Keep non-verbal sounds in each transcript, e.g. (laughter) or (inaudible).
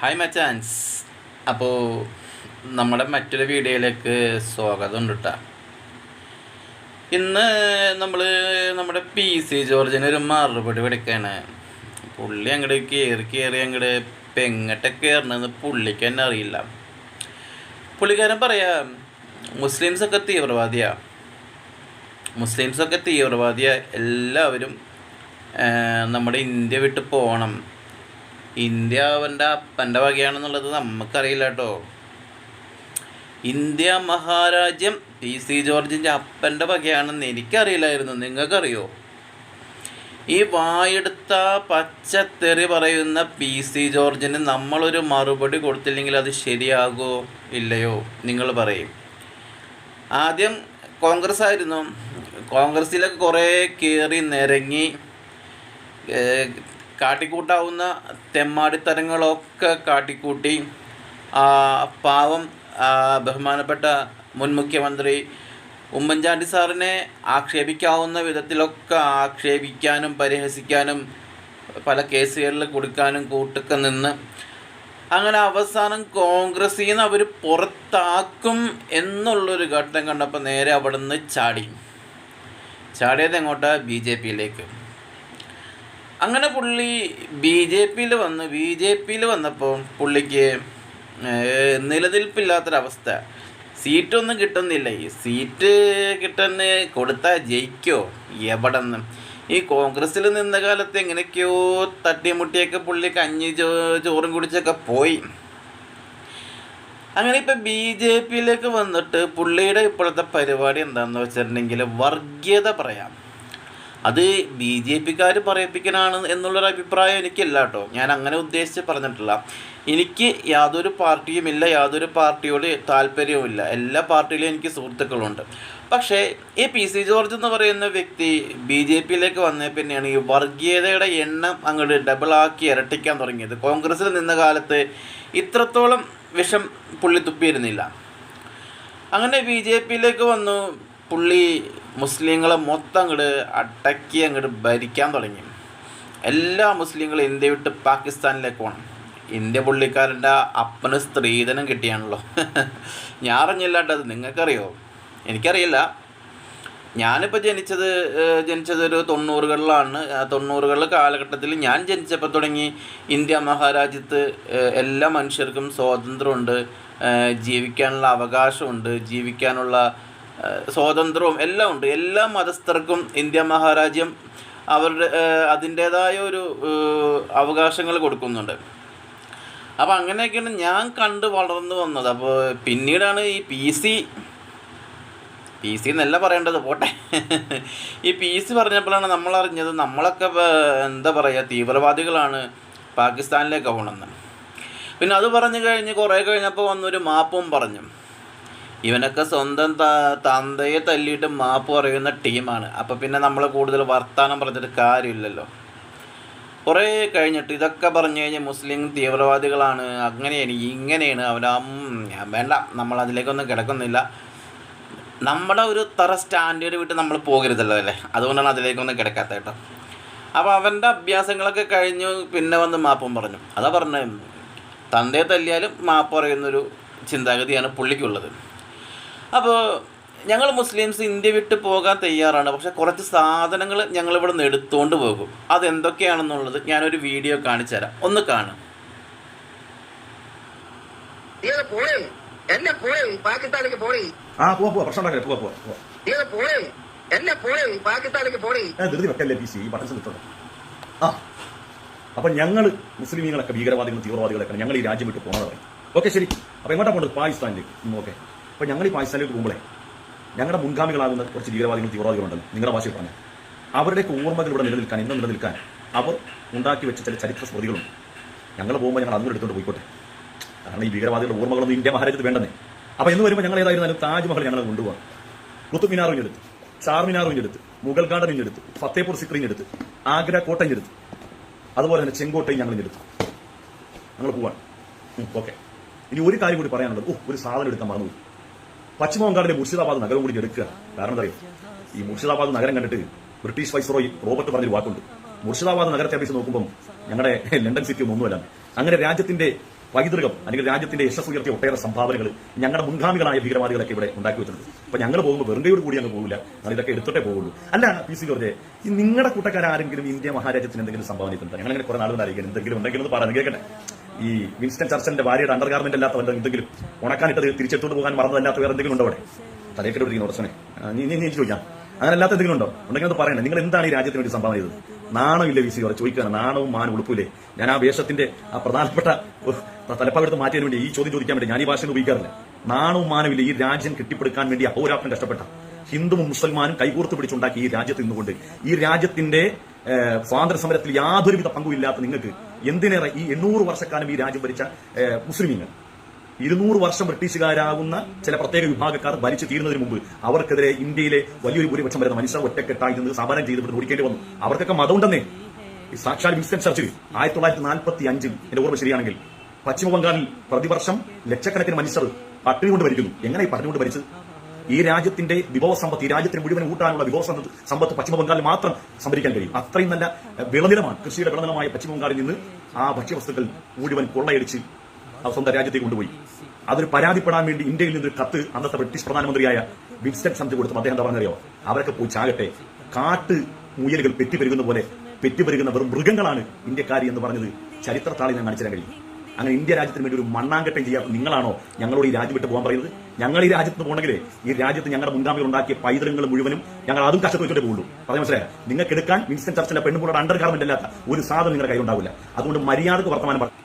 Hi മച്ചാൻസ് അപ്പോൾ നമ്മുടെ മറ്റൊരു വീഡിയോയിലേക്ക് സ്വാഗതം ഉണ്ട് കേട്ടോ ഇന്ന് നമ്മൾ നമ്മുടെ പി സി ജോർജിന് ഒരു മറുപടി പഠിക്കാണ് പുള്ളി അങ്ങോട്ട് കയറി കയറി അങ്ങോട്ട് പെങ്ങട്ട കയറണമെന്ന് പുള്ളിക്ക് തന്നെ അറിയില്ല. പുള്ളിക്കാരൻ പറയാ മുസ്ലിംസൊക്കെ തീവ്രവാദിയാ. മുസ്ലിംസൊക്കെ തീവ്രവാദിയാ. എല്ലാവരും നമ്മുടെ ഇന്ത്യ വിട്ട് പോകണം ഇന്ത്യ അവന്റെ അപ്പന്റെ വകയാണെന്നുള്ളത് നമുക്കറിയില്ല കേട്ടോ. ഇന്ത്യ മഹാരാജ്യം പി സി ജോർജിന്റെ അപ്പന്റെ വകയാണെന്ന് എനിക്കറിയില്ലായിരുന്നു. നിങ്ങൾക്കറിയോ? ഈ വായെടുത്ത പച്ചത്തെറി പറയുന്ന പി സി ജോർജിന് നമ്മളൊരു മറുപടി കൊടുത്തില്ലെങ്കിൽ അത് ശരിയാകോ ഇല്ലയോ? നിങ്ങൾ പറയും. ആദ്യം കോൺഗ്രസ് ആയിരുന്നു കോൺഗ്രസ്സിലൊക്കെ കുറേ കയറി നിരങ്ങി കാട്ടിക്കൂട്ടാവുന്ന തെമ്മാടിത്തരങ്ങളൊക്കെ കാട്ടിക്കൂട്ടി പാവം ബഹുമാനപ്പെട്ട മുൻ മുഖ്യമന്ത്രി ഉമ്മൻചാണ്ടി സാറിനെ ആക്ഷേപിക്കാവുന്ന വിധത്തിലൊക്കെ ആക്ഷേപിക്കാനും പരിഹസിക്കാനും പല കേസുകളിൽ കൊടുക്കാനും കൂട്ടൊക്കെ നിന്ന് അങ്ങനെ അവസാനം കോൺഗ്രസിൽ നിന്ന് അവർ പുറത്താക്കും എന്നുള്ളൊരു ഘട്ടം കണ്ടപ്പോൾ നേരെ അവിടെ നിന്ന് ചാടി. ചാടിയത് എങ്ങോട്ടാ? ബി ജെ പിയിലേക്ക്. അങ്ങനെ പുള്ളി ബി ജെ പിയിൽ വന്ന് ബി ജെ പിയിൽ വന്നപ്പോൾ പുള്ളിക്ക് നിലനിൽപ്പില്ലാത്തൊരവസ്ഥ. സീറ്റൊന്നും കിട്ടുന്നില്ല. ഈ സീറ്റ് കിട്ടുന്ന കൊടുത്താൽ ജയിക്കോ? എവിടെന്ന്? ഈ കോൺഗ്രസ്സിൽ നിന്ന കാലത്ത് എങ്ങനെയൊക്കെയോ തട്ടിമുട്ടിയൊക്കെ പുള്ളി കഞ്ഞി ചോ ചോറും കുടിച്ചൊക്കെ പോയി. അങ്ങനെ ഇപ്പം ബി ജെ പിയിലേക്ക് വന്നിട്ട് പുള്ളിയുടെ ഇപ്പോഴത്തെ പരിപാടി എന്താണെന്ന് വെച്ചിട്ടുണ്ടെങ്കിൽ വർഗീയത പറയാം. അത് ബി ജെ പിക്കാർ പറയിപ്പിക്കാനാണ് എന്നുള്ളൊരു അഭിപ്രായം എനിക്കില്ല കേട്ടോ. ഞാൻ അങ്ങനെ ഉദ്ദേശിച്ച് പറഞ്ഞിട്ടില്ല. എനിക്ക് യാതൊരു പാർട്ടിയുമില്ല യാതൊരു പാർട്ടിയോട് താല്പര്യവുമില്ല. എല്ലാ പാർട്ടിയിലും എനിക്ക് സുഹൃത്തുക്കളുണ്ട്. പക്ഷേ ഈ പി സി ജോർജ് എന്ന് പറയുന്ന വ്യക്തി ബി ജെ പിയിലേക്ക് വന്ന പിന്നെയാണ് ഈ വർഗീയതയുടെ എണ്ണം അങ്ങോട്ട് ഡബിളാക്കി ഇരട്ടിക്കാൻ തുടങ്ങിയത്. കോൺഗ്രസ്സിൽ നിന്ന കാലത്ത് ഇത്രത്തോളം വിഷം പുള്ളി തുപ്പിയിരുന്നില്ല. അങ്ങനെ ബി ജെ പിയിലേക്ക് വന്നു. പുള്ളി മുസ്ലിങ്ങളെ മൊത്തം അങ്ങോട്ട് അടക്കി അങ്ങോട്ട് ഭരിക്കാൻ തുടങ്ങി. എല്ലാ മുസ്ലിങ്ങളും ഇന്ത്യ വിട്ട് പാകിസ്ഥാനിലേക്ക് പോകണം ഇന്ത്യ പുള്ളിക്കാരന്റെ അപ്പന് സ്ത്രീധനം കിട്ടിയാണല്ലോ. (laughs) ഞാൻ അറിഞ്ഞില്ലാണ്ടത് നിങ്ങൾക്കറിയോ? എനിക്കറിയില്ല. ഞാനിപ്പോൾ ജനിച്ചത് ജനിച്ചത് ഒരു തൊണ്ണൂറുകളിലാണ്. തൊണ്ണൂറുകളിലെ കാലഘട്ടത്തിൽ ഞാൻ ജനിച്ചപ്പോൾ തുടങ്ങി ഇന്ത്യ മഹാരാജ്യത്ത് എല്ലാ മനുഷ്യർക്കും സ്വാതന്ത്ര്യമുണ്ട്. ജീവിക്കാനുള്ള അവകാശമുണ്ട്. ജീവിക്കാനുള്ള സ്വാതന്ത്ര്യവും എല്ലാം ഉണ്ട്. എല്ലാ മതസ്ഥർക്കും ഇന്ത്യ മഹാരാജ്യം അവരുടെ അതിന്റേതായ ഒരു അവകാശങ്ങൾ കൊടുക്കുന്നുണ്ട്. അപ്പോൾ അങ്ങനെയൊക്കെയാണ് ഞാൻ കണ്ട് വളർന്നു വന്നത്. അപ്പോൾ പിന്നീടാണ് ഈ പി സി പി സി എന്നല്ല പറയേണ്ടത് പോട്ടെ. ഈ പി സി പറഞ്ഞപ്പോഴാണ് നമ്മൾ അറിഞ്ഞത് നമ്മളൊക്കെ എന്താ പറയുക തീവ്രവാദികളാണ് പാകിസ്ഥാനിലേക്ക് പോകണമെന്ന്. പിന്നെ അത് പറഞ്ഞു കഴിഞ്ഞ് കുറേ കഴിഞ്ഞപ്പോൾ വന്നൊരു മാപ്പും പറഞ്ഞു. ഇവനൊക്കെ സ്വന്തം തന്തയെ തല്ലിയിട്ട് മാപ്പ് പറയുന്ന ടീമാണ്. അപ്പോൾ പിന്നെ നമ്മൾ കൂടുതൽ വർത്തമാനം പറഞ്ഞിട്ട് കാര്യമില്ലല്ലോ. കുറേ കഴിഞ്ഞിട്ട് ഇതൊക്കെ പറഞ്ഞു കഴിഞ്ഞാൽ മുസ്ലിം തീവ്രവാദികളാണ്. അങ്ങനെയാണ് ഇങ്ങനെയാണ്. അവരാ വേണ്ട നമ്മൾ അതിലേക്കൊന്നും കിടക്കുന്നില്ല. നമ്മുടെ ഒരു തറ സ്റ്റാൻഡേർഡ് വിട്ട് നമ്മൾ പോകരുതല്ലോ അല്ലേ? അതുകൊണ്ടാണ് അതിലേക്കൊന്നും കിടക്കാത്ത കേട്ടോ. അപ്പോൾ അവന്റെ അഭ്യാസങ്ങളൊക്കെ കഴിഞ്ഞു പിന്നെ വന്ന് മാപ്പും പറഞ്ഞു. അതാ പറഞ്ഞത് തന്തയെ തല്ലിയാലും മാപ്പ് പറയുന്നൊരു ചിന്താഗതിയാണ് പുള്ളിക്കുള്ളത്. അപ്പോൾ ഞങ്ങൾ മുസ്ലിംസ് ഇന്ത്യ വിട്ട് പോകാൻ തയ്യാറാണ്. പക്ഷെ കുറച്ച് സാധനങ്ങൾ ഞങ്ങൾ ഇവിടെ നിന്ന് എടുത്തുകൊണ്ട് പോകും. അതെന്തൊക്കെയാണെന്നുള്ളത് ഞാനൊരു വീഡിയോ കാണിച്ചു തരാം. ഒന്ന് കാണും. എന്നെ പാകിസ്ഥാനിലേക്ക് പോയി. ആ പോവാ പോവാ. പ്രശ്നം ഉണ്ടാക്കില്ല പോവാ പോവാ പോവാ. നീത് എന്നെ പാകിസ്ഥാനിലേക്ക് പോയി. ധൃതി വെക്കല്ലേ പി സി? ഈ ബട്ടൺസ് കിട്ടുന്നത് ആ. അപ്പൊ ഞങ്ങൾ മുസ്ലിമീങ്ങളൊക്കെ ഭീകരവാദികളും തീവ്രവാദികളൊക്കെ ഞങ്ങൾ ഈ രാജ്യം വിട്ട് പറയും ഓക്കെ ശരി. അപ്പൊ എങ്ങോട്ടാ പോകേണ്ടത് പാകിസ്ഥാനിലേക്ക്. ഓക്കെ. അപ്പൊ ഞങ്ങൾ ഈ പാകിസ്ഥാനിലേക്ക് പോകുമ്പോഴേ ഞങ്ങളുടെ മുൻഗാമികളാകുന്ന കുറച്ച് ഭീകരവാദികളും തീവ്രവാദികളുണ്ടല്ലോ നിങ്ങളുടെ ഭാഷയിൽ പറഞ്ഞ. അവരുടെയൊക്കെ ഓർമ്മകൾ ഇവിടെ നിലനിൽക്കാൻ ഇന്നും നിലനിൽക്കാൻ അവർ ഉണ്ടാക്കി വെച്ച ചില ചരിത്ര സ്മൃതികളുണ്ട്. ഞങ്ങൾ പോകുമ്പോൾ ഞങ്ങൾ അന്നും എടുത്തുകൊണ്ട് പോയിക്കോട്ടെ. കാരണം ഈ ഭീകരവാദികളുടെ ഓർമ്മകളൊന്നും ഇന്ത്യ മഹാരാജ്യത്ത് വേണ്ടെന്നേ. അപ്പോൾ എന്ന് വരുമ്പോൾ ഞങ്ങൾ ഏതായിരുന്നാലും താജ്മഹൽ ഞങ്ങൾ കൊണ്ടുപോകാം കുത്തുബ് മിനാറും എടുത്ത് ചാർമിനാറും എടുത്ത് മുഗൾ ഗാർഡനും എടുത്ത് ഫത്തേപൂർ സിക്രിയും എടുത്ത് ആഗ്ര കോട്ടയും എടുത്ത്. അതുപോലെ തന്നെ ചെങ്കോട്ടയും ഞങ്ങൾ എടുത്തു. ഞങ്ങൾ പോവാണ്. ഓക്കെ. ഇനി ഒരു കാര്യം കൂടി പറയാനുള്ളത്. ഓ ഒരു സാധനം എടുക്കാൻ മറന്നുപോയി. പശ്ചിമ ബംഗാളിലെ മുർഷിദാബാദ് നഗരം കൂടി എടുക്കുക കാരണം എന്താ ഈ മുർഷിദാബാദ് നഗരം കണ്ടിട്ട് ബ്രിട്ടീഷ് വൈസ്രോയി റോബർട്ട് പറഞ്ഞൊരു വാക്കുണ്ട്. മുർഷിദാബാദ് നഗരത്തെ അപേക്ഷിച്ച് നോക്കുമ്പോൾ ഞങ്ങളുടെ ലണ്ടൻ സിറ്റി ഒന്നും ഒന്നുമല്ല. അങ്ങനെ രാജ്യത്തിന്റെ പൈതൃകം അല്ലെങ്കിൽ രാജ്യത്തിന്റെ യശസ് ഉയർത്തിയ ഒട്ടേറെ സംഭാവനകൾ ഞങ്ങളുടെ മുൻഗാമികളായ ഭീകരവാദികളൊക്കെ ഇവിടെ ഉണ്ടാക്കി വെച്ചിട്ടുണ്ട്. അപ്പൊ ഞങ്ങൾ പോകുമ്പോൾ വെറുങ്കയോട് കൂടി അങ്ങ് പോകില്ല ഞങ്ങൾ ഇതൊക്കെ എടുത്തിട്ടേ പോകുള്ളൂ അല്ല പി സി ജോർജെ ഈ നിങ്ങളുടെ കൂട്ടക്കാരെങ്കിലും ഇന്ത്യ മഹാരാജ്യത്തിന് എന്തെങ്കിലും സംഭാവന ചെയ്തിട്ടുണ്ട്? ഞങ്ങൾ അങ്ങനെ കുറെ നാളുകൾ അറിയിക്കണം. എന്തെങ്കിലും ഉണ്ടെങ്കിലും എന്ന് പറഞ്ഞു കേൾക്കട്ടെ ഈ വിൻസ്റ്റൺ ചർച്ചന്റെ ഭാര്യയുടെ അണ്ടർ ഗാർമെന്റ് അല്ലാത്ത വല്ല എന്തെങ്കിലും ഉണക്കാനിട്ടത് തിരിച്ചെടുത്തോണ്ട് പോകാൻ മറന്നതല്ലാത്ത വേറെ എന്തെങ്കിലും ഉണ്ടോ അവിടെ? തലയൊക്കെ ഇരിക്കുന്ന നീ നീ നീ ചോദിക്കാം. അങ്ങനെ അല്ലാത്ത എന്തെങ്കിലും ഉണ്ടോ? ഉണ്ടെങ്കിൽ അത് പറയണേ. നിങ്ങൾ എന്താണ് ഈ രാജ്യത്തിന് വേണ്ടി സംഭാവന ചെയ്തത്? നാണമില്ല വി സി അവരെ ചോദിക്കുകയാണ്. നാണവും മാനും ഉളുപ്പില്ലേ ഞാൻ ആ വേഷത്തിന്റെ ആ പ്രധാനപ്പെട്ട തലപ്പാകെടുത്ത് മാറ്റിയതിന് വേണ്ടി ഈ ചോദ്യം ചോദിക്കാൻ വേണ്ടി ഞാൻ ഈ ഭാഷ ഉപയോഗിക്കാറില്ല. നാണവും മാനമില്ല ഈ രാജ്യം കെട്ടിപ്പടുക്കാൻ വേണ്ടി അഹോരാത്രം കഷ്ടപ്പെട്ട ഹിന്ദുവും മുസൽമാനും കൈകോർത്ത് പിടിച്ചുണ്ടാക്കി ഈ രാജ്യത്ത് നിന്നുകൊണ്ട് ഈ രാജ്യത്തിന്റെ സ്വാതന്ത്ര്യ സമരത്തിൽ യാതൊരുവിധ പങ്കുമില്ലാത്ത നിങ്ങൾക്ക് എന്തിനേറെ ഈ എണ്ണൂറ് വർഷക്കാലം ഈ രാജ്യം ഭരിച്ച മുസ്ലിമീങ്ങൾ. ഇരുന്നൂറ് വർഷം ബ്രിട്ടീഷുകാരാകുന്ന ചില പ്രത്യേക വിഭാഗക്കാർ ഭരിച്ചു തീരുന്നതിന് മുമ്പ് അവർക്കെതിരെ ഇന്ത്യയിലെ വലിയൊരു ഭൂരിപക്ഷം വരുന്ന മനുഷ്യർ ഒറ്റക്കെട്ടായി നിന്ന് സമരം ചെയ്തിട്ട് ഓടിക്കേണ്ടി വന്നു. അവർക്കൊക്കെ മതമുണ്ടെന്നേ. സാക്ഷാൽ വിൻസ്റ്റൻ ചർച്ചിൽ ആയിരത്തി തൊള്ളായിരത്തി നാൽപ്പത്തി അഞ്ചിൽ എന്റെ ഓർമ്മ ശരിയാണെങ്കിൽ പശ്ചിമ ബംഗാളിൽ പ്രതിവർഷം ലക്ഷക്കണക്കിന് മനുഷ്യർ പട്ടിണി കൊണ്ട് ഭരിക്കുന്നു. എങ്ങനെ ഈ പട്ടിണി കൊണ്ട് ഭരിച്ചത്? ഈ രാജ്യത്തിന്റെ വിഭവ സമ്പത്ത് ഈ രാജ്യത്തിന് മുഴുവൻ കൂട്ടാനുള്ള വിഭവ സമ്പത്ത് പശ്ചിമ ബംഗാളിൽ മാത്രം സംഭരിക്കാൻ കഴിയും. അത്രയും നല്ല വിളനിലമാണ്. കൃഷിയുടെ വിളനിലമായ പശ്ചിമ ബംഗാളിൽ നിന്ന് ആ ഭക്ഷ്യവസ്തുക്കൾ മുഴുവൻ കൊള്ളയടിച്ച് സ്വന്തം രാജ്യത്തേക്ക് കൊണ്ടുപോയി. അതൊരു പരാതിപ്പെടാൻ വേണ്ടി ഇന്ത്യയിൽ നിന്ന് കത്ത് അന്നത്തെ ബ്രിട്ടീഷ് പ്രധാനമന്ത്രിയായ വിൻസ്റ്റൺ സമിതി കൊടുത്തു അദ്ദേഹം എന്താ പറഞ്ഞറിയോ? അവരൊക്കെ പോയി ചാകട്ടെ. കാട്ട് മുയലുകൾ പെറ്റിപ്പെരുകുന്ന പോലെ പെറ്റിപ്പെരുകുന്ന വെറും മൃഗങ്ങളാണ് ഇന്ത്യക്കാരി എന്ന് പറഞ്ഞത്. ചരിത്രത്താളിൽ ഞാൻ കാണിച്ചു തരാൻ കഴിയും. അങ്ങനെ ഇന്ത്യ രാജ്യത്തിന് വേണ്ടി ഒരു മണ്ണാങ്കട്ടം ചെയ്യാത്ത നിങ്ങളാണോ ഞങ്ങളോട് ഈ രാജ്യം വിട്ട് പോകാൻ പറയുന്നത്? ഞങ്ങൾ ഈ രാജ്യത്ത് പോകണമെങ്കിൽ ഈ രാജ്യത്ത് ഞങ്ങളുടെ മുൻഗാമികൾ ഉണ്ടാക്കിയ പൈതൃകങ്ങൾ മുഴുവനും ഞങ്ങൾ അതും കഷ്ടപ്പെട്ട് വെച്ചിട്ട് പോകുള്ളൂ. പറഞ്ഞു മനസ്സിലായ? നിങ്ങൾക്ക് എടുക്കാൻ വിൻസ്റ്റൻ ചർച്ചിലെ പെണ്ണുമ്പോഴുടെ അണ്ടർ ഗാർമെന്റ് അല്ലാത്ത ഒരു സാധനം നിങ്ങളുടെ കയ്യിലുണ്ടാവില്ല അതുകൊണ്ട് മര്യാദയ്ക്ക് വർത്തമാനം പറഞ്ഞു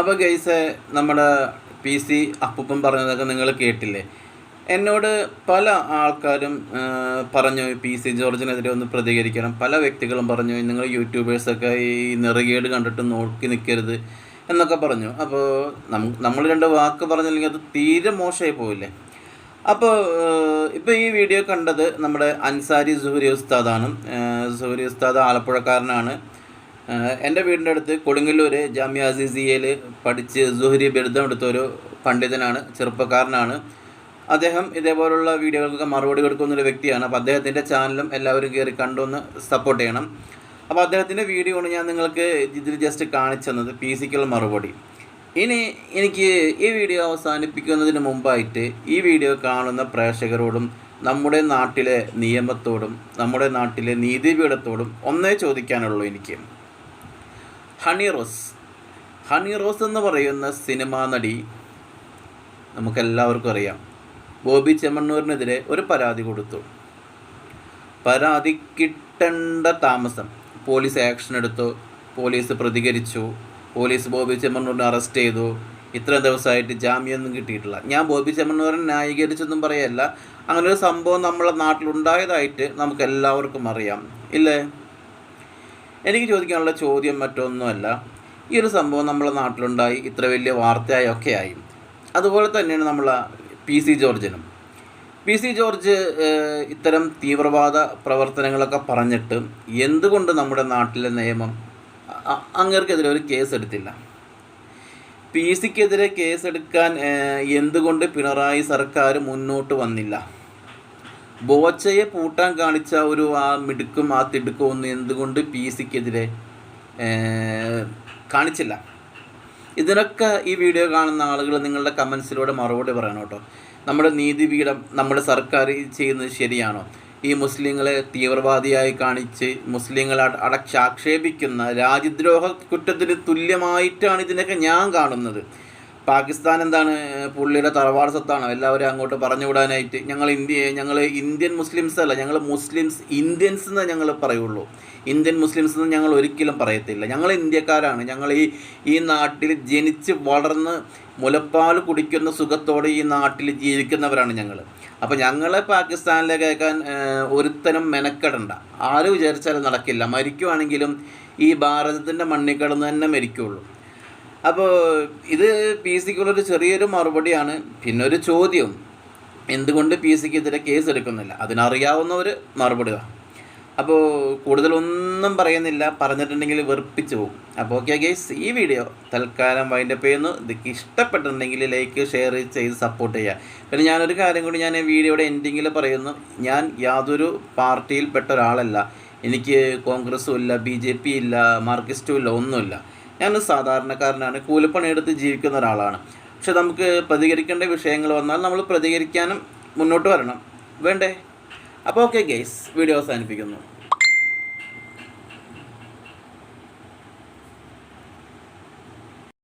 അപ്പോൾ ഗൈസ് നമ്മുടെ പി സി അപ്പൂപ്പൻ പറഞ്ഞതൊക്കെ നിങ്ങൾ കേട്ടില്ലേ? എന്നോട് പല ആൾക്കാരും പറഞ്ഞു പി സി ജോർജിനെതിരെ ഒന്ന് പ്രതികരിക്കണം. പല വ്യക്തികളും പറഞ്ഞു നിങ്ങൾ യൂട്യൂബേഴ്സൊക്കെ ഈ നെറുകേട് കണ്ടിട്ട് നോക്കി നിൽക്കരുത് എന്നൊക്കെ പറഞ്ഞു. അപ്പോൾ നമ്മൾ രണ്ട് വാക്ക് പറഞ്ഞില്ലെങ്കിൽ അത് തീരെ മോശമായി പോവില്ലേ? അപ്പോൾ ഇപ്പോൾ ഈ വീഡിയോ കണ്ടത് നമ്മുടെ അൻസാരി സുഹരി ഉസ്താദാണ്. സുഹരി ഉസ്താദ് ആലപ്പുഴക്കാരനാണ്. എന്റെ വീടിന്റെ അടുത്ത് കൊടുങ്ങല്ലൂർ ജാമ്യ അസീസിയയിൽ പഠിച്ച് സുഹരി ബിരുദം എടുത്ത ഒരു പണ്ഡിതനാണ് ചെറുപ്പക്കാരനാണ്. അദ്ദേഹം ഇതേപോലുള്ള വീഡിയോകൾക്ക് മറുപടി കൊടുക്കുന്ന ഒരു വ്യക്തിയാണ്. അപ്പോൾ അദ്ദേഹത്തിന്റെ ചാനലും എല്ലാവരും കയറി കണ്ടൊന്ന് സപ്പോർട്ട് ചെയ്യണം. അപ്പോൾ അദ്ദേഹത്തിന്റെ വീഡിയോ ആണ് ഞാൻ നിങ്ങൾക്ക് ഇതിൽ ജസ്റ്റ് കാണിച്ചു തന്നത്. പി സിക്കുള്ള മറുപടി. ഇനി എനിക്ക് ഈ വീഡിയോ അവസാനിപ്പിക്കുന്നതിന് മുമ്പായിട്ട് ഈ വീഡിയോ കാണുന്ന പ്രേക്ഷകരോടും നമ്മുടെ നാട്ടിലെ നിയമത്തോടും നമ്മുടെ നാട്ടിലെ നീതിപീഠത്തോടും ഒന്നേ ചോദിക്കാനുള്ളൂ എനിക്ക്. ഹണി റോസ്. ഹണി റോസ് എന്ന് പറയുന്ന സിനിമാ നടി നമുക്കെല്ലാവർക്കും അറിയാം. ബോബി ചെമ്മണ്ണൂരിനെതിരെ ഒരു പരാതി കൊടുത്തു. പരാതി കിട്ടേണ്ട താമസം പോലീസ് ആക്ഷൻ എടുത്തു പോലീസ് പ്രതികരിച്ചു പോലീസ് ബോബി ചെമ്മണ്ണൂരിനെ അറസ്റ്റ് ചെയ്തു. ഇത്ര ദിവസമായിട്ട് ജാമ്യമൊന്നും കിട്ടിയിട്ടില്ല. ഞാൻ ബോബി ചെമ്മണ്ണൂരൻ ന്യായീകരിച്ചൊന്നും പറയല്ല. അങ്ങനെ ഒരു സംഭവം നമ്മളെ നാട്ടിലുണ്ടായതായിട്ട് നമുക്ക് എല്ലാവർക്കും അറിയാം. ഇല്ലേ? എനിക്ക് ചോദിക്കാനുള്ള ചോദ്യം മറ്റൊന്നുമല്ല. ഈ ഒരു സംഭവം നമ്മളെ നാട്ടിലുണ്ടായി. ഇത്ര വലിയ വാർത്തയായി ഒക്കെ അതുപോലെ തന്നെയാണ് നമ്മളെ പി സി ജോർജിനും. പി സി ജോർജ് ഇത്തരം തീവ്രവാദ പ്രവർത്തനങ്ങളൊക്കെ പറഞ്ഞിട്ട് എന്തുകൊണ്ട് നമ്മുടെ നാട്ടിലെ നിയമം അങ്ങേർക്കെതിരെ ഒരു കേസ് എടുത്തില്ല? പി സിക്കെതിരെ കേസെടുക്കാൻ എന്തുകൊണ്ട് പിണറായി സർക്കാർ മുന്നോട്ട് വന്നില്ല? ബോച്ചയെ പൂട്ടാൻ കാണിച്ച ഒരു ആ മിടുക്കും ആ തിടുക്കും ഒന്നും എന്തുകൊണ്ട് പി സിക്കെതിരെ കാണിച്ചില്ല? ഇതിനൊക്കെ ഈ വീഡിയോ കാണുന്ന ആളുകൾ നിങ്ങളുടെ കമൻസിലൂടെ മറുപടി പറയണം കേട്ടോ. നമ്മുടെ നീതിപീഠം നമ്മുടെ സർക്കാർ ചെയ്യുന്നത് ശരിയാണോ? ഈ മുസ്ലിങ്ങളെ തീവ്രവാദിയായി കാണിച്ച് മുസ്ലിങ്ങളെ അട- അടച്ചാക്ഷേപിക്കുന്ന രാജ്യദ്രോഹ കുറ്റത്തിന് തുല്യമായിട്ടാണ് ഇതിനൊക്കെ ഞാൻ കാണുന്നത്. പാകിസ്ഥാൻ എന്താണ് പുള്ളിയുടെ തറവാട് സ്വത്താണോ. എല്ലാവരും അങ്ങോട്ട് പറഞ്ഞു വിടാനായിട്ട് ഞങ്ങൾ ഇന്ത്യ ഞങ്ങൾ ഇന്ത്യൻ മുസ്ലിംസ് അല്ല ഞങ്ങൾ മുസ്ലിംസ് ഇന്ത്യൻസ് എന്ന് ഞങ്ങൾ പറയുള്ളൂ. ഇന്ത്യൻ മുസ്ലിംസ് എന്ന് ഞങ്ങൾ ഒരിക്കലും പറയത്തില്ല. ഞങ്ങൾ ഇന്ത്യക്കാരാണ്. ഞങ്ങൾ ഈ ഈ നാട്ടിൽ ജനിച്ച് വളർന്ന് മുലപ്പാൽ കുടിക്കുന്ന സുഖത്തോടെ ഈ നാട്ടിൽ ജീവിക്കുന്നവരാണ് ഞങ്ങൾ. അപ്പോൾ ഞങ്ങളെ പാകിസ്ഥാനിലേക്ക് കേൾക്കാൻ ഏഹ്, ഒരുത്തനും മെനക്കെടണ്ട. ആരും വിചാരിച്ചാലും നടക്കില്ല. മരിക്കുവാണെങ്കിലും ഈ ഭാരതത്തിന്റെ മണ്ണിൽ കിടന്ന് തന്നെ മരിക്കുള്ളൂ. അപ്പോൾ ഇത് പി സിക്കുള്ളൊരു ചെറിയൊരു മറുപടിയാണ്. പിന്നെ ഒരു ചോദ്യം. എന്തുകൊണ്ട് പി സിക്ക് ഇതിന്റെ കേസ് എടുക്കുന്നില്ല? അതിനറിയാവുന്ന ഒരു മറുപടി. അപ്പോൾ കൂടുതലൊന്നും പറയുന്നില്ല. പറഞ്ഞിട്ടുണ്ടെങ്കിൽ വെറുപ്പിച്ച് പോകും അപ്പോൾ ഓക്കെ ഗൈസ് ഈ വീഡിയോ തൽക്കാലം വൈൻഡപ്പ് ചെയ്യുന്നു. ഇതൊക്കെ ഇഷ്ടപ്പെട്ടിട്ടുണ്ടെങ്കിൽ ലൈക്ക് ഷെയർ ചെയ്ത് സപ്പോർട്ട് ചെയ്യുക. പിന്നെ ഞാനൊരു കാര്യം കൂടി ഞാൻ വീഡിയോയുടെ എൻഡിങ്ങിൽ പറയുന്നു. ഞാൻ യാതൊരു പാർട്ടിയിൽപ്പെട്ട ഒരാളല്ല. എനിക്ക് കോൺഗ്രസ്സും ഇല്ല ബി ജെ പി ഇല്ല മാർക്സിസ്റ്റും ഇല്ല ഒന്നുമില്ല. ഞാനൊരു സാധാരണക്കാരനാണ് കൂലിപ്പണിയെടുത്ത് ജീവിക്കുന്ന ഒരാളാണ്. പക്ഷെ നമുക്ക് പ്രതികരിക്കേണ്ട വിഷയങ്ങൾ വന്നാൽ നമ്മൾ പ്രതികരിക്കാനും മുന്നോട്ട് വരണം. വേണ്ടേ? അപ്പോൾ ഓക്കെ ഗെയ്സ് വീഡിയോ അവസാനിപ്പിക്കുന്നു.